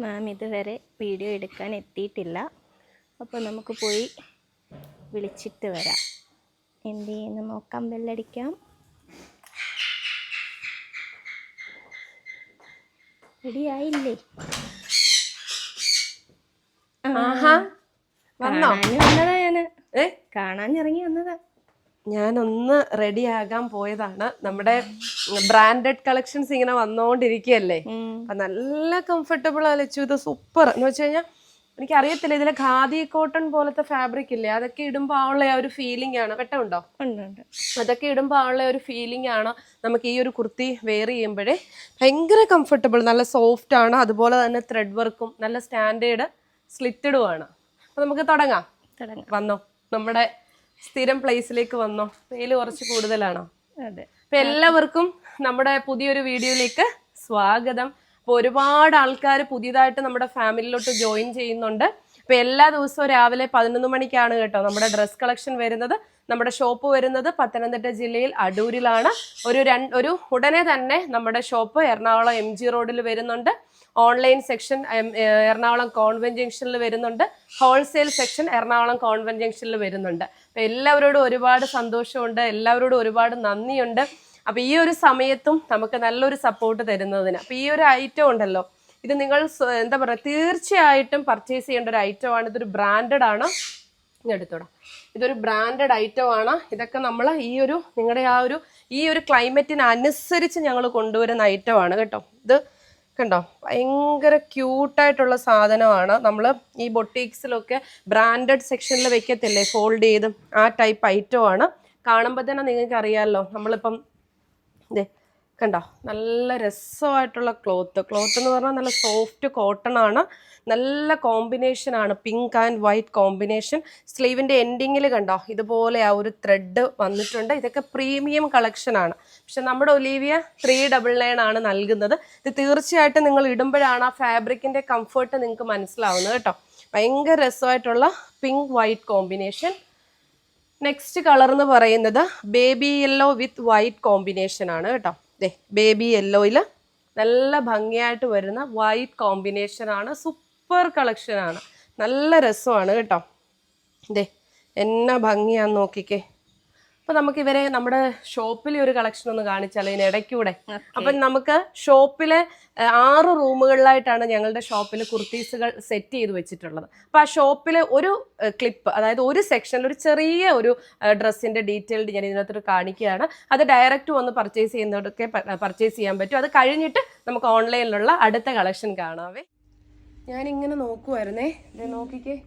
മാം ഇതുവരെ വീഡിയോ എടുക്കാൻ എത്തിയിട്ടില്ല. അപ്പോൾ നമുക്ക് പോയി വിളിച്ചിട്ട് വരാം. എന്ത് ചെയ്യുന്നു നോക്കാം ബെല്ലടിക്കാം. റെഡിയായില്ലേ കാണാൻ വന്നതാ ഞാൻ. ഏ? കാണാൻ ഇറങ്ങി വന്നതാ. ഞാനൊന്ന് റെഡി ആകാൻ പോയതാണ്. നമ്മുടെ ബ്രാൻഡഡ് കളക്ഷൻസ് ഇങ്ങനെ വന്നുകൊണ്ടിരിക്കുകയല്ലേ ഉം. അപ്പൊ നല്ല കംഫർട്ടബിൾ ആ ലച്ചു. ഇത് സൂപ്പർ എന്ന് വെച്ച് കഴിഞ്ഞാൽ എനിക്ക് അറിയത്തില്ല ഇതിലെ ഖാദി കോട്ടൺ പോലത്തെ ഫാബ്രിക് ഇല്ലേ? അതൊക്കെ ഇടുമ്പോൾ ഉള്ള ആ ഒരു ഫീലിംഗ് ആണ്. വെട്ടമുണ്ടോ? അതൊക്കെ ഇടുമ്പോൾ ഉള്ള ഒരു ഫീലിംഗ് ആണ് നമുക്ക് ഈ ഒരു കുർത്തി വെയർ ചെയ്യുമ്പോഴേ. ഭയങ്കര കംഫർട്ടബിൾ നല്ല സോഫ്റ്റ് ആണ്. അതുപോലെ തന്നെ ത്രെഡ് വർക്കും നല്ല സ്റ്റാൻഡേർഡ് സ്ലിറ്റഡും ആണ്. അപ്പൊ നമുക്ക് തുടങ്ങാം. വന്നോ. നമ്മുടെ സ്ഥിരം പ്ലേസിലേക്ക് വന്നോ? വെയിൽ കുറച്ച് കൂടുതലാണോ? അതെ. അപ്പൊ എല്ലാവർക്കും നമ്മുടെ പുതിയൊരു വീഡിയോയിലേക്ക് സ്വാഗതം. അപ്പൊ ഒരുപാട് ആൾക്കാർ പുതിയതായിട്ട് നമ്മുടെ ഫാമിലിയിലോട്ട് ജോയിൻ ചെയ്യുന്നുണ്ട്. അപ്പൊ എല്ലാ ദിവസവും രാവിലെ പതിനൊന്ന് മണിക്കാണ് കേട്ടോ നമ്മുടെ ഡ്രസ് കളക്ഷൻ വരുന്നത്. നമ്മുടെ ഷോപ്പ് വരുന്നത് പത്തനംതിട്ട ജില്ലയിൽ അടൂരിലാണ്. ഒരു രണ്ട് ഒരു ഉടനെ തന്നെ നമ്മുടെ ഷോപ്പ് എറണാകുളം എം ജി റോഡിൽ വരുന്നുണ്ട്. ഓൺലൈൻ സെക്ഷൻ എറണാകുളം കോൺവെന്റ് ജംഗ്ഷനിൽ വരുന്നുണ്ട്. ഹോൾസെയിൽ സെക്ഷൻ എറണാകുളം കോൺവെന്റ് ജംഗ്ഷനിൽ വരുന്നുണ്ട്. അപ്പൊ എല്ലാവരോടും ഒരുപാട് സന്തോഷമുണ്ട്. എല്ലാവരോടും ഒരുപാട് നന്ദിയുണ്ട്. അപ്പൊ ഈ ഒരു സമയത്തും നമുക്ക് നല്ലൊരു സപ്പോർട്ട് തരുന്നതിന്. അപ്പൊ ഈ ഒരു ഐറ്റം ഉണ്ടല്ലോ. ഇത് നിങ്ങൾ എന്താ പറയുക തീർച്ചയായിട്ടും പർച്ചേസ് ചെയ്യേണ്ട ഒരു ഐറ്റം ആണ്. ഇതൊരു ബ്രാൻഡഡ് ആണ്. എടുത്തോടാം. ഇതൊരു ബ്രാൻഡഡ് ഐറ്റം ആണ്. ഇതൊക്കെ നമ്മൾ ഈ ഒരു നിങ്ങളുടെ ആ ഒരു ഈ ഒരു ക്ലൈമറ്റിന് അനുസരിച്ച് ഞങ്ങൾ കൊണ്ടുവരുന്ന ഐറ്റം ആണ് കേട്ടോ. ഇത് കണ്ടോ? ഭയങ്കര ക്യൂട്ടായിട്ടുള്ള സാധനമാണ്. നമ്മൾ ഈ ബൊട്ടീക്സിലൊക്കെ ബ്രാൻഡഡ് സെക്ഷനിൽ വെക്കത്തില്ലേ? ഫോൾഡ് ചെയ്ത് ആ ടൈപ്പ് ഐറ്റം ആണ്. കാണുമ്പോൾ തന്നെ നിങ്ങൾക്ക് അറിയാമല്ലോ നമ്മളിപ്പം ദേ കണ്ടോ? നല്ല രസമായിട്ടുള്ള ക്ലോത്ത് ക്ലോത്ത് എന്ന് പറഞ്ഞാൽ നല്ല സോഫ്റ്റ് കോട്ടൺ ആണ്. നല്ല കോമ്പിനേഷൻ ആണ്. പിങ്ക് ആൻഡ് വൈറ്റ് കോമ്പിനേഷൻ സ്ലീവിന്റെ എൻഡിങ്ങിൽ കണ്ടോ? ഇതുപോലെ ആ ഒരു ത്രെഡ് വന്നിട്ടുണ്ട്. ഇതൊക്കെ പ്രീമിയം കളക്ഷൻ ആണ്. പക്ഷെ നമ്മുടെ ഒലീവിയ ത്രീ ഡബിൾ നയൻ ആണ് നൽകുന്നത്. ഇത് തീർച്ചയായിട്ടും നിങ്ങൾ ഇടുമ്പോഴാണ് ആ ഫാബ്രിക്കിന്റെ കംഫർട്ട് നിങ്ങൾക്ക് മനസ്സിലാവുന്നത് കേട്ടോ. ഭയങ്കര രസമായിട്ടുള്ള pink white combination next colour എന്ന് പറയുന്നത് baby yellow with white combination ആണ് കേട്ടോ. ദേ ബേബി യെല്ലോയിൽ നല്ല ഭംഗിയായിട്ട് വരുന്ന വൈറ്റ് കോമ്പിനേഷനാണ് സൂപ്പർ കളക്ഷനാണ് നല്ല രസമാണ് കേട്ടോ. ദേ എന്നാ ഭംഗിയാന്ന് നോക്കിക്കേ. അപ്പൊ നമുക്ക് ഇവരെ നമ്മുടെ ഷോപ്പിലെ ഒരു കളക്ഷൻ ഒന്ന് കാണിച്ചാൽ ഇതിന് ഇടയ്ക്കൂടെ? അപ്പൊ നമുക്ക് ഷോപ്പിലെ ആറ് റൂമുകളിലായിട്ടാണ് ഞങ്ങളുടെ ഷോപ്പിൽ കുർത്തീസുകൾ സെറ്റ് ചെയ്ത് വെച്ചിട്ടുള്ളത്. അപ്പൊ ആ ഷോപ്പിലെ ഒരു ക്ലിപ്പ് അതായത് ഒരു സെക്ഷനിൽ ഒരു ചെറിയ ഒരു ഡ്രസ്സിന്റെ ഡീറ്റെയിൽഡ് ഞാൻ ഇതിനകത്ത് കാണിക്കുകയാണ്. അത് ഡയറക്റ്റ് വന്ന് പർച്ചേസ് ചെയ്യുന്നവർക്ക് പർച്ചേസ് ചെയ്യാൻ പറ്റും. അത് കഴിഞ്ഞിട്ട് നമുക്ക് ഓൺലൈനിലുള്ള അടുത്ത കളക്ഷൻ കാണാവേ. ഞാനിങ്ങനെ നോക്കുമായിരുന്നേ ഇത് നോക്കിക്കേ.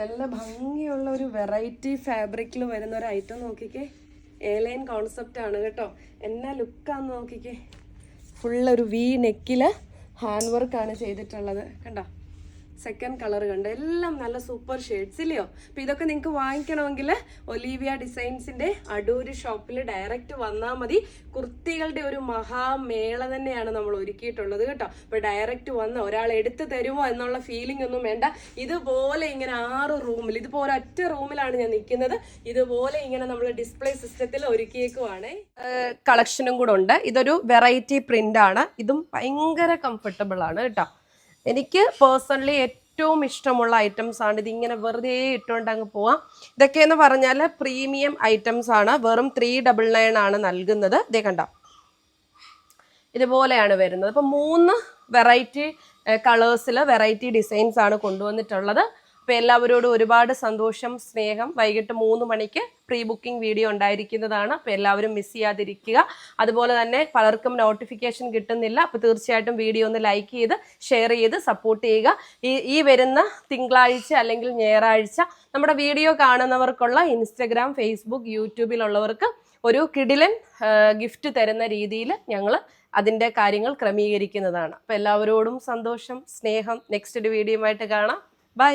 നല്ല ഭംഗിയുള്ള ഒരു വെറൈറ്റി ഫാബ്രിക്കിൽ വരുന്ന ഒരു ഐറ്റം നോക്കിക്കേ. ഏലൈൻ ആണ് കേട്ടോ. എന്നാ ലുക്കാന്ന് നോക്കിക്കേ. ഫുൾ ഒരു വി നെക്കിൽ ഹാൻഡ് വർക്കാണ് ചെയ്തിട്ടുള്ളത്. കണ്ടോ? സെക്കൻഡ് കളർ കണ്ട്. എല്ലാം നല്ല സൂപ്പർ ഷെയ്ഡ്സ് ഇല്ലയോ? അപ്പൊ ഇതൊക്കെ നിങ്ങൾക്ക് വാങ്ങിക്കണമെങ്കിൽ ഒലീവിയ ഡിസൈൻസിന്റെ അടൂര് ഷോപ്പിൽ ഡയറക്റ്റ് വന്നാൽ മതി. കുർത്തികളുടെ ഒരു മഹാമേള തന്നെയാണ് നമ്മൾ ഒരുക്കിയിട്ടുള്ളത് കേട്ടോ. അപ്പോൾ ഡയറക്റ്റ് വന്ന് ഒരാൾ എടുത്തു തരുമോ എന്നുള്ള ഫീലിംഗ് ഒന്നും വേണ്ട. ഇതുപോലെ ഇങ്ങനെ ആറ് റൂമിൽ ഇതുപോലെ ഒറ്റ റൂമിലാണ് ഞാൻ നിൽക്കുന്നത്. ഇതുപോലെ ഇങ്ങനെ നമ്മൾ ഡിസ്പ്ലേ സിസ്റ്റത്തിൽ ഒരുക്കിയേക്കുവാണ്. കളക്ഷനും കൂടെ ഉണ്ട്. ഇതൊരു വെറൈറ്റി പ്രിന്റ് ആണ്. ഇതും ഭയങ്കര കംഫർട്ടബിൾ ആണ് കേട്ടോ. എനിക്ക് പേഴ്സണലി ഏറ്റവും ഇഷ്ടമുള്ള ഐറ്റംസ് ആണ്. ഇതിങ്ങനെ വെറുതെ ഇട്ടുകൊണ്ട് അങ്ങ് പോവാം. ഇതൊക്കെയെന്ന് പറഞ്ഞാൽ പ്രീമിയം ഐറ്റംസ് ആണ്. വെറും ത്രീ ഡബിൾ നയൻ ആണ് നൽകുന്നത്. ഇതേ കണ്ട. ഇതുപോലെയാണ് വരുന്നത്. അപ്പോൾ മൂന്ന് വെറൈറ്റി കളേഴ്സിൽ വെറൈറ്റി ഡിസൈൻസ് ആണ് കൊണ്ടുവന്നിട്ടുള്ളത്. അപ്പോൾ എല്ലാവരോടും ഒരുപാട് സന്തോഷം സ്നേഹം. വൈകിട്ട് മൂന്ന് മണിക്ക് പ്രീ ബുക്കിംഗ് വീഡിയോ ഉണ്ടായിരിക്കുന്നതാണ്. അപ്പോൾ എല്ലാവരും മിസ് ചെയ്യാതിരിക്കുക. അതുപോലെ തന്നെ പലർക്കും നോട്ടിഫിക്കേഷൻ കിട്ടുന്നില്ല. അപ്പോൾ തീർച്ചയായിട്ടും വീഡിയോ ഒന്ന് ലൈക്ക് ചെയ്ത് ഷെയർ ചെയ്ത് സപ്പോർട്ട് ചെയ്യുക. ഈ ഈ വരുന്ന തിങ്കളാഴ്ച അല്ലെങ്കിൽ ഞായറാഴ്ച നമ്മുടെ വീഡിയോ കാണുന്നവർക്കുള്ള ഇൻസ്റ്റഗ്രാം ഫേസ്ബുക്ക് യൂട്യൂബിലുള്ളവർക്ക് ഒരു കിടിലൻ ഗിഫ്റ്റ് തരുന്ന രീതിയിൽ ഞങ്ങൾ അതിന്റെ കാര്യങ്ങൾ ക്രമീകരിക്കുന്നതാണ്. അപ്പോൾ എല്ലാവരോടും സന്തോഷം സ്നേഹം. നെക്സ്റ്റ് ഒരു ആയിട്ട് കാണാം. ബൈ.